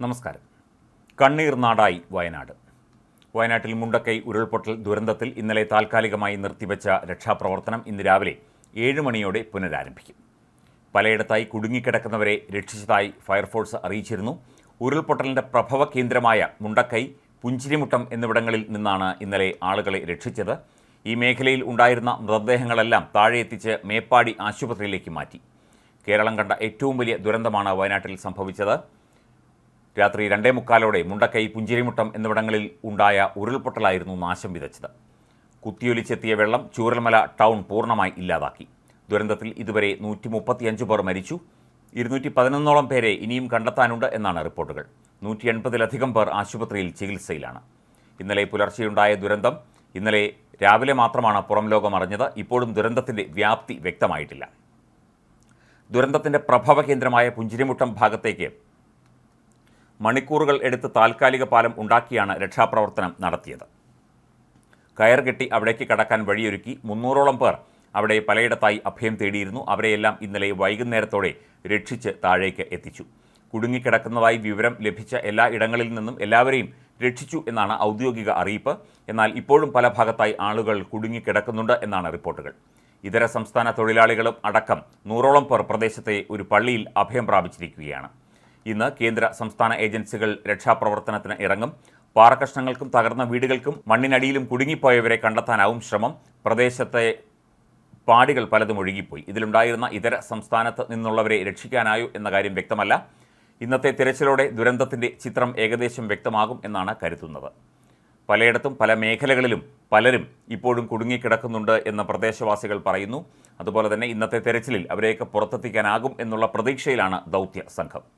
നമസ്കാരം. കണ്ണീർ നാടായി വയനാട്. വയനാട്ടിൽ മുണ്ടക്കൈ ഉരുൾപൊട്ടൽ ദുരന്തത്തിൽ ഇന്നലെ താൽക്കാലികമായി നിർത്തിവെച്ച രക്ഷാപ്രവർത്തനം ഇന്ന് രാവിലെ ഏഴ് മണിയോടെ പുനരാരംഭിക്കും. പലയിടത്തായി കുടുങ്ങിക്കിടക്കുന്നവരെ രക്ഷിച്ചതായി ഫയർഫോഴ്സ് അറിയിച്ചിരുന്നു. ഉരുൾപൊട്ടലിന്റെ പ്രഭവ കേന്ദ്രമായ മുണ്ടക്കൈ പുഞ്ചിരിമുട്ടം എന്നിവിടങ്ങളിൽ നിന്നാണ് ഇന്നലെ ആളുകളെ രക്ഷിച്ചത്. ഈ മേഖലയിൽ ഉണ്ടായിരുന്ന മൃതദേഹങ്ങളെല്ലാം താഴെ എത്തിച്ച് മേപ്പാടി ആശുപത്രിയിലേക്ക് മാറ്റി. കേരളം കണ്ട ഏറ്റവും വലിയ ദുരന്തമാണ് വയനാട്ടിൽ സംഭവിച്ചത്. രാത്രി രണ്ടേ മുക്കാലോടെ മുണ്ടക്കൈ പുഞ്ചിരിമുട്ടം എന്നിവിടങ്ങളിൽ ഉണ്ടായ ഉരുൾപൊട്ടലായിരുന്നു നാശം വിതച്ചത്. കുത്തിയൊലിച്ചെത്തിയ വെള്ളം ചൂരൽമല ടൗൺ പൂർണമായി ഇല്ലാതാക്കി. ദുരന്തത്തിൽ ഇതുവരെ നൂറ്റി മുപ്പത്തിയഞ്ച് പേർ മരിച്ചു. ഇരുന്നൂറ്റി പതിനൊന്നോളം പേരെ ഇനിയും കണ്ടെത്താനുണ്ട് എന്നാണ് റിപ്പോർട്ടുകൾ. നൂറ്റി എൺപതിലധികം പേർ ആശുപത്രിയിൽ ചികിത്സയിലാണ്. ഇന്നലെ പുലർച്ചെയുണ്ടായ ദുരന്തം ഇന്നലെ രാവിലെ മാത്രമാണ് പുറം ലോകം അറിഞ്ഞത്. ഇപ്പോഴും ദുരന്തത്തിന്റെ വ്യാപ്തി വ്യക്തമായിട്ടില്ല. ദുരന്തത്തിന്റെ പ്രഭവ കേന്ദ്രമായ പുഞ്ചിരിമുട്ടം ഭാഗത്തേക്ക് മണിക്കൂറുകൾ എടുത്ത് താൽക്കാലിക പാലം ഉണ്ടാക്കിയാണ് രക്ഷാപ്രവർത്തനം നടത്തിയത്. കയർ കെട്ടി അവിടേക്ക് കടക്കാൻ വഴിയൊരുക്കി മുന്നൂറോളം പേർ അവിടെ പലയിടത്തായി അഭയം തേടിയിരുന്നു. അവരെയെല്ലാം ഇന്നലെ വൈകുന്നേരത്തോടെ രക്ഷിച്ച് താഴേക്ക് എത്തിച്ചു. കുടുങ്ങിക്കിടക്കുന്നതായി വിവരം ലഭിച്ച എല്ലാ ഇടങ്ങളിൽ നിന്നും എല്ലാവരെയും രക്ഷിച്ചു എന്നാണ് ഔദ്യോഗിക അറിയിപ്പ്. എന്നാൽ ഇപ്പോഴും പല ഭാഗത്തായി ആളുകൾ കുടുങ്ങിക്കിടക്കുന്നുണ്ട് എന്നാണ് റിപ്പോർട്ടുകൾ. ഇതര സംസ്ഥാന തൊഴിലാളികളും അടക്കം നൂറോളം പേർ പ്രദേശത്തെ ഒരു പള്ളിയിൽ അഭയം പ്രാപിച്ചിരിക്കുകയാണ്. ഇന്ന് കേന്ദ്ര സംസ്ഥാന ഏജൻസികൾ രക്ഷാപ്രവർത്തനത്തിന് ഇറങ്ങും. പാറക്കഷ്ണങ്ങൾക്കും തകർന്ന വീടുകൾക്കും മണ്ണിനടിയിലും കുടുങ്ങിപ്പോയവരെ കണ്ടെത്താനാവും ശ്രമം. പ്രദേശത്തെ പാടികൾ പലതും ഒഴുകിപ്പോയി. ഇതിലുണ്ടായിരുന്ന ഇതര സംസ്ഥാനത്ത് നിന്നുള്ളവരെ രക്ഷിക്കാനായോ എന്ന കാര്യം വ്യക്തമല്ല. ഇന്നത്തെ തിരച്ചിലോടെ ദുരന്തത്തിന്റെ ചിത്രം ഏകദേശം വ്യക്തമാകും എന്നാണ് കരുതുന്നത്. പലയിടത്തും പല മേഖലകളിലും പലരും ഇപ്പോഴും കുടുങ്ങിക്കിടക്കുന്നുണ്ട് എന്ന് പ്രദേശവാസികൾ പറയുന്നു. അതുപോലെ തന്നെ ഇന്നത്തെ തെരച്ചിലിൽ അവരെയൊക്കെ പുറത്തെത്തിക്കാനാകും എന്നുള്ള പ്രതീക്ഷയിലാണ് ദൗത്യ സംഘം.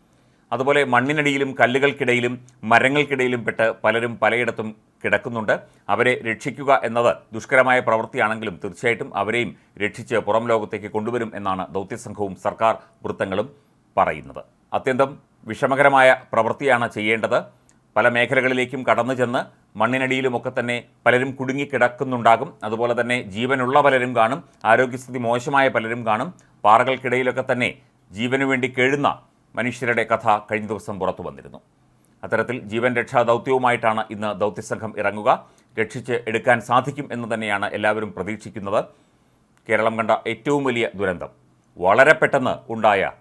അതുപോലെ മണ്ണിനടിയിലും കല്ലുകൾക്കിടയിലും മരങ്ങൾക്കിടയിലും പെട്ട് പലരും പലയിടത്തും കിടക്കുന്നുണ്ട്. അവരെ രക്ഷിക്കുക എന്നത് ദുഷ്കരമായ പ്രവൃത്തിയാണെങ്കിലും തീർച്ചയായിട്ടും അവരെയും രക്ഷിച്ച് പുറം ലോകത്തേക്ക് കൊണ്ടുവരും എന്നാണ് ദൗത്യസംഘവും സർക്കാർ വൃത്തങ്ങളും പറയുന്നത്. അത്യന്തം വിഷമകരമായ പ്രവൃത്തിയാണ് ചെയ്യേണ്ടത്. പല മേഖലകളിലേക്കും കടന്നു ചെന്ന് മണ്ണിനടിയിലുമൊക്കെ തന്നെ പലരും കുടുങ്ങിക്കിടക്കുന്നുണ്ടാകും. അതുപോലെ തന്നെ ജീവനുള്ള പലരും കാണും. ആരോഗ്യസ്ഥിതി മോശമായ പലരും കാണും. പാറകൾക്കിടയിലൊക്കെ തന്നെ ജീവനു വേണ്ടി കേഴുന്ന മനുഷ്യരുടെ കഥ കഴിഞ്ഞ ദിവസം പുറത്തു വന്നിരുന്നു. അത്തരത്തിൽ ജീവൻ രക്ഷാ ദൗത്യവുമായിട്ടാണ് ഇന്ന് ദൗത്യസംഘം ഇറങ്ങുക. രക്ഷിച്ച് എടുക്കാൻ സാധിക്കും എന്ന് തന്നെയാണ് എല്ലാവരും പ്രതീക്ഷിക്കുന്നത്. കേരളം കണ്ട ഏറ്റവും വലിയ ദുരന്തം. വളരെ പെട്ടെന്ന് ഉണ്ടായ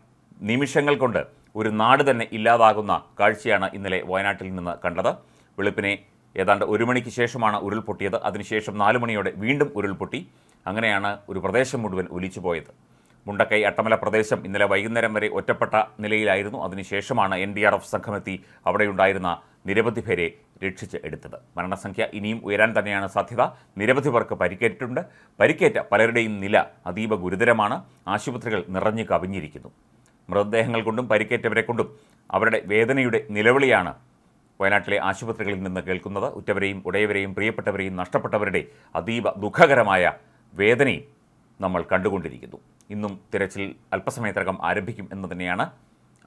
നിമിഷങ്ങൾ കൊണ്ട് ഒരു നാട് തന്നെ ഇല്ലാതാകുന്ന കാഴ്ചയാണ് ഇന്നലെ വയനാട്ടിൽ നിന്ന് കണ്ടത്. വെളുപ്പിനെ ഏതാണ്ട് ഒരു മണിക്ക് ശേഷമാണ് ഉരുൾപൊട്ടിയത്. അതിനുശേഷം നാല് മണിയോടെ വീണ്ടും ഉരുൾപൊട്ടി. അങ്ങനെയാണ് ഒരു പ്രദേശം മുഴുവൻ ഒലിച്ചു പോയത് മുണ്ടക്കൈ അട്ടമല പ്രദേശം ഇന്നലെ വൈകുന്നേരം വരെ ഒറ്റപ്പെട്ട നിലയിലായിരുന്നു. അതിനുശേഷമാണ് എൻ ഡി ആർ എഫ് സംഘമെത്തി അവിടെയുണ്ടായിരുന്ന നിരവധി പേരെ രക്ഷിച്ച് എടുത്തത്. മരണസംഖ്യ ഇനിയും ഉയരാൻ തന്നെയാണ് സാധ്യത. നിരവധി പേർക്ക് പരിക്കേറ്റിട്ടുണ്ട്. പരിക്കേറ്റ പലരുടെയും നില അതീവ ഗുരുതരമാണ്. ആശുപത്രികൾ നിറഞ്ഞു കവിഞ്ഞിരിക്കുന്നു. മൃതദേഹങ്ങൾ കൊണ്ടും പരിക്കേറ്റവരെ കൊണ്ടും അവരുടെ വേദനയുടെ നിലവിളിയാണ് വയനാട്ടിലെ ആശുപത്രികളിൽ നിന്ന് കേൾക്കുന്നത്. ഉറ്റവരെയും ഉടയവരെയും പ്രിയപ്പെട്ടവരെയും നഷ്ടപ്പെട്ടവരുടെ അതീവ ദുഃഖകരമായ വേദനയും നമ്മൾ കണ്ടുകൊണ്ടിരിക്കുന്നു. ഇന്നും തിരച്ചിൽ അല്പസമയത്തിനകം ആരംഭിക്കും എന്ന് തന്നെയാണ്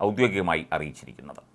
ഔദ്യോഗികമായി അറിയിച്ചിരിക്കുന്നത്.